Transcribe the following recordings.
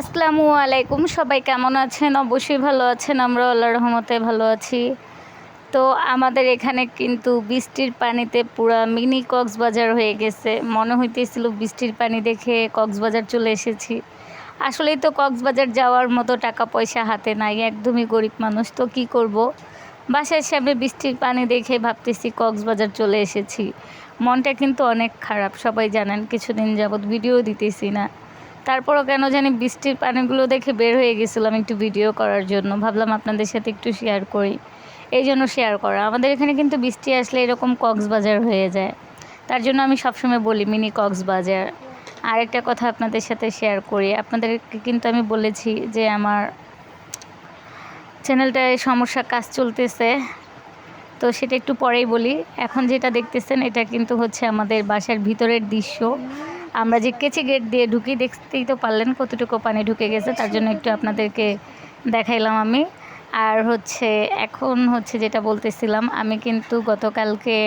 আসসালামু আলাইকুম, সবাই কেমন আছেন? অবশ্যই ভালো আছেন আমরা আল্লাহ রহমতে ভালো আছি। তো আমাদের এখানে কিন্তু বৃষ্টির পানিতে পুরা মিনি কক্সবাজার হয়ে গেছে। মনে হইতেছিল বৃষ্টির পানি দেখে কক্সবাজার চলে এসেছি। আসলেই তো কক্সবাজার যাওয়ার মতো টাকা পয়সা হাতে নাই, একদমই গরিব মানুষ, তো কি করব? বাসার সামনে বৃষ্টির পানি দেখে ভাবতেছি কক্সবাজার চলে এসেছি। মনটা কিন্তু অনেক খারাপ, সবাই জানেন কিছুদিন যাবৎ ভিডিও দিতেছি না। তারপরও কেন জানি বৃষ্টির পানিগুলো দেখে বের হয়ে গেছিলাম একটু ভিডিও করার জন্য। ভাবলাম আপনাদের সাথে একটু শেয়ার করি। এই জন্য শেয়ার করা। আমাদের এখানে কিন্তু বৃষ্টি আসলে এরকম কক্সবাজার হয়ে যায়। তার জন্য আমি সবসময় বলি মিনি কক্সবাজার। আরেকটা কথা আপনাদের সাথে শেয়ার করি। আপনাদেরকে কিন্তু আমি বলেছি যে আমার চ্যানেলটায় সমস্যা কাজ চলতেছে। তো সেটা একটু পরেই বলি। এখন যেটা দেখতেছেন, এটা কিন্তু হচ্ছে আমাদের বাসার ভিতরের দৃশ্য। আমরা কেচি গেট দিয়ে ঢুকি, দেখতেই তো পারলেন কতটুকু পানি ঢুকে গেছে, তার জন্য একটু আপনাদেরকে দেখাইলাম আমি। আর হচ্ছে, এখন হচ্ছে যেটা বলতেছিলাম, আমি কিন্তু গতকালকে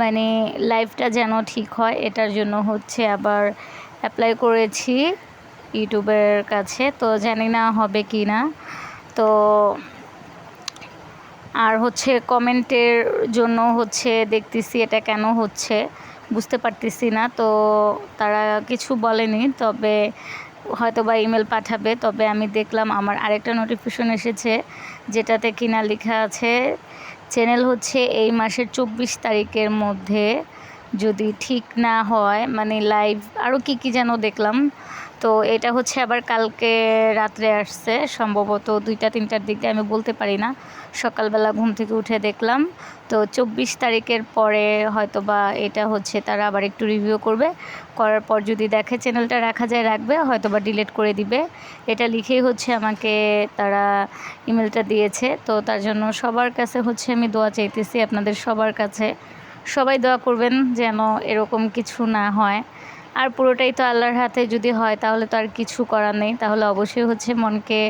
মানে লাইফটা যেন ঠিক হয়, এটার জন্য হচ্ছে আবার অ্যাপ্লাই করেছি ইউটিউবের কাছে, তো জানি না হবে কি না তো আর হচ্ছে কমেন্টের জন্য হচ্ছে দেখতেছি এটা কেন হচ্ছে, বুঝতে পারতেছি না। তো তারা কিছু বলেনি, তবে হয়তো বা ইমেল পাঠাবে। তবে আমি দেখলাম আমার আরেকটা নোটিফিকেশন এসেছে, যেটাতে কিনা লেখা আছে, চ্যানেল হচ্ছে এই মাসের চব্বিশ তারিখের মধ্যে যদি ঠিক না হয় মানে লাইভ আরও কি কি যেন দেখলাম তো এটা হচ্ছে আবার কালকে রাত্রে আসছে, সম্ভবত দুইটা, তিনটার দিকে আমি বলতে পারি না। সকালবেলা ঘুম থেকে উঠে দেখলাম, তো চব্বিশ তারিখের পরে হয়তো বা এটা হচ্ছে তারা আবার একটু রিভিউ করবে। করার পর যদি দেখে চ্যানেলটা রাখা যায়, রাখবে হয়তো বা ডিলিট করে দিবে। এটা লিখেই হচ্ছে আমাকে তারা ইমেলটা দিয়েছে, তো তার জন্য সবার কাছে হচ্ছে আমি দোয়া চাইতেছি আপনাদের সবার কাছে। সবাই দোয়া করবেন যেন এরকম কিছু না হয়। আর পুরোটাই তো আল্লাহর হাতে যদি হয়, তাহলে তো আর কিছু করার নেই। তাহলে অবশ্যই হচ্ছে মনকে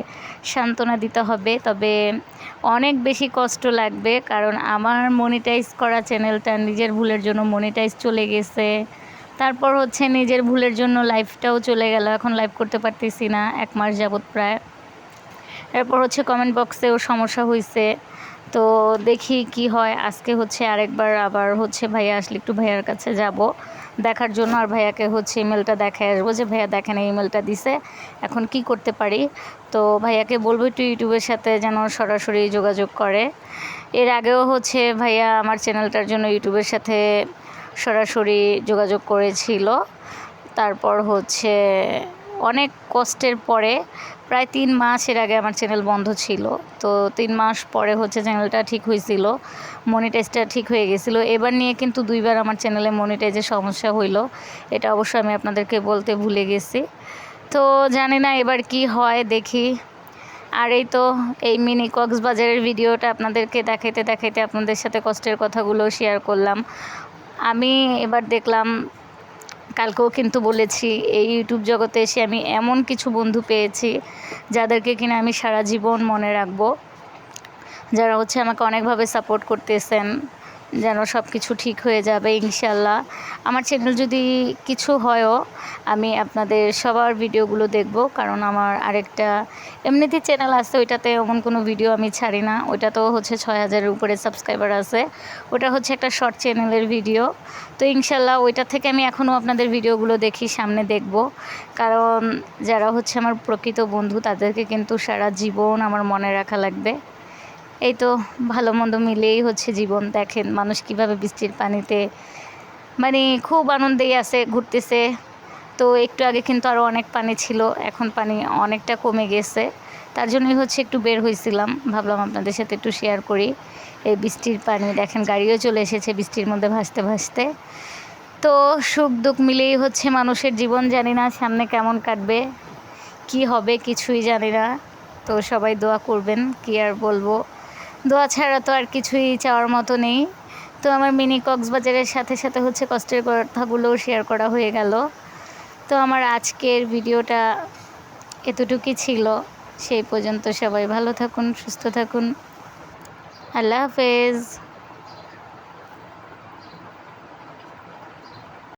সান্ত্বনা দিতে হবে। তবে অনেক বেশি কষ্ট লাগবে, কারণ আমার মনিটাইজ করা চ্যানেলটা নিজের ভুলের জন্য মনিটাইজ চলে গেছে। তারপর হচ্ছে নিজের ভুলের জন্য লাইফটাও চলে গেল। এখন লাইভ করতে পারতেছি না, এক মাস যাবৎ প্রায়। এরপর হচ্ছে কমেন্ট বক্সেও সমস্যা হয়েছে তো দেখি কি হয়। আজকে হচ্ছে আরেকবার আবার হচ্ছে ভাইয়া আসলে একটু ভাইয়ার কাছে যাব। দেখার জন্য আর ভাইয়াকে হচ্ছে ইমেলটা দেখায় আসব যে, ভাইয়া দেখেন ইমেলটা দিছে, এখন কি করতে পারি? তো ভাইয়াকে বলব একটু ইউটিউবের সাথে যেন সরাসরি যোগাযোগ করে। এর আগেও হচ্ছে ভাইয়া আমার চ্যানেলটার জন্য ইউটিউবের সাথে সরাসরি যোগাযোগ করেছিল। তারপর হচ্ছে অনেক কষ্টের পরে, প্রায় তিন মাসের আগে আমার চ্যানেল বন্ধ ছিল। তো তিন মাস পরে হচ্ছে চ্যানেলটা ঠিক হয়েছিল মনিটাইজটা ঠিক হয়ে গেছিল। এবার নিয়ে কিন্তু দুইবার আমার চ্যানেলে মনিটাইজের সমস্যা হইল। এটা অবশ্য আমি আপনাদেরকে বলতে ভুলে গেছি। তো জানি না এবার কি হয়, দেখি। আর এই তো, এই মিনি কক্সবাজারের ভিডিওটা আপনাদেরকে দেখাইতে দেখাইতে আপনাদের সাথে কষ্টের কথাগুলো শেয়ার করলাম। আমি এবার দেখলাম কালকেও কিন্তু বলেছি, এই ইউটিউব জগতে এসে আমি এমন কিছু বন্ধু পেয়েছি, যাদেরকে কিনা আমি সারা জীবন মনে রাখব, যারা হচ্ছে আমাকে অনেকভাবে সাপোর্ট করতেছেন। যেন সব কিছু ঠিক হয়ে যাবে ইনশাল্লাহ আমার চ্যানেল যদি কিছু হয়ও, আমি আপনাদের সবার ভিডিওগুলো দেখব, কারণ আমার আরেকটা এমনিতে চ্যানেল আছে, ওইটাতে এমন কোনো ভিডিও আমি ছাড়ি না। ওইটাতেও হচ্ছে ছয় হাজারের উপরে সাবস্ক্রাইবার আছে। ওটা হচ্ছে একটা শর্ট চ্যানেলের ভিডিও তো ইনশাল্লাহ ওইটা থেকে আমি এখনও আপনাদের ভিডিওগুলো দেখি, সামনে দেখব। কারণ যারা হচ্ছে আমার প্রকৃত বন্ধু, তাদেরকে কিন্তু সারা জীবন আমার মনে রাখা লাগবে। এই তো ভালো মন্দ মিলেই হচ্ছে জীবন। দেখেন মানুষ কীভাবে বৃষ্টির পানিতে মানে খুব আনন্দেই আছে, ঘুরতেছে। তো একটু আগে কিন্তু আরও অনেক পানি ছিল, এখন পানি অনেকটা কমে গেছে। তার জন্যই হচ্ছে একটু বের হয়েছিলাম। ভাবলাম আপনাদের সাথে একটু শেয়ার করি। এই বৃষ্টির পানি, দেখেন গাড়িও চলে এসেছে বৃষ্টির মধ্যে ভাসতে ভাসতে। তো সুখ দুঃখ মিলেই হচ্ছে মানুষের জীবন, জানি না সামনে কেমন কাটবে, কি হবে কিছুই জানি না। তো সবাই দোয়া করবেন, কি আর বলব। দোয়া ছাড়া তো আর কিছুই চাওয়ার মতো নেই। তো আমার মিনি কক্সবাজারের সাথে সাথে হচ্ছে কষ্টের কথাগুলোও শেয়ার করা হয়ে গেল। তো আমার আজকের ভিডিওটা এতটুকুই ছিল। সেই পর্যন্ত সবাই ভালো থাকুন, সুস্থ থাকুন। আল্লাহ হাফেজ।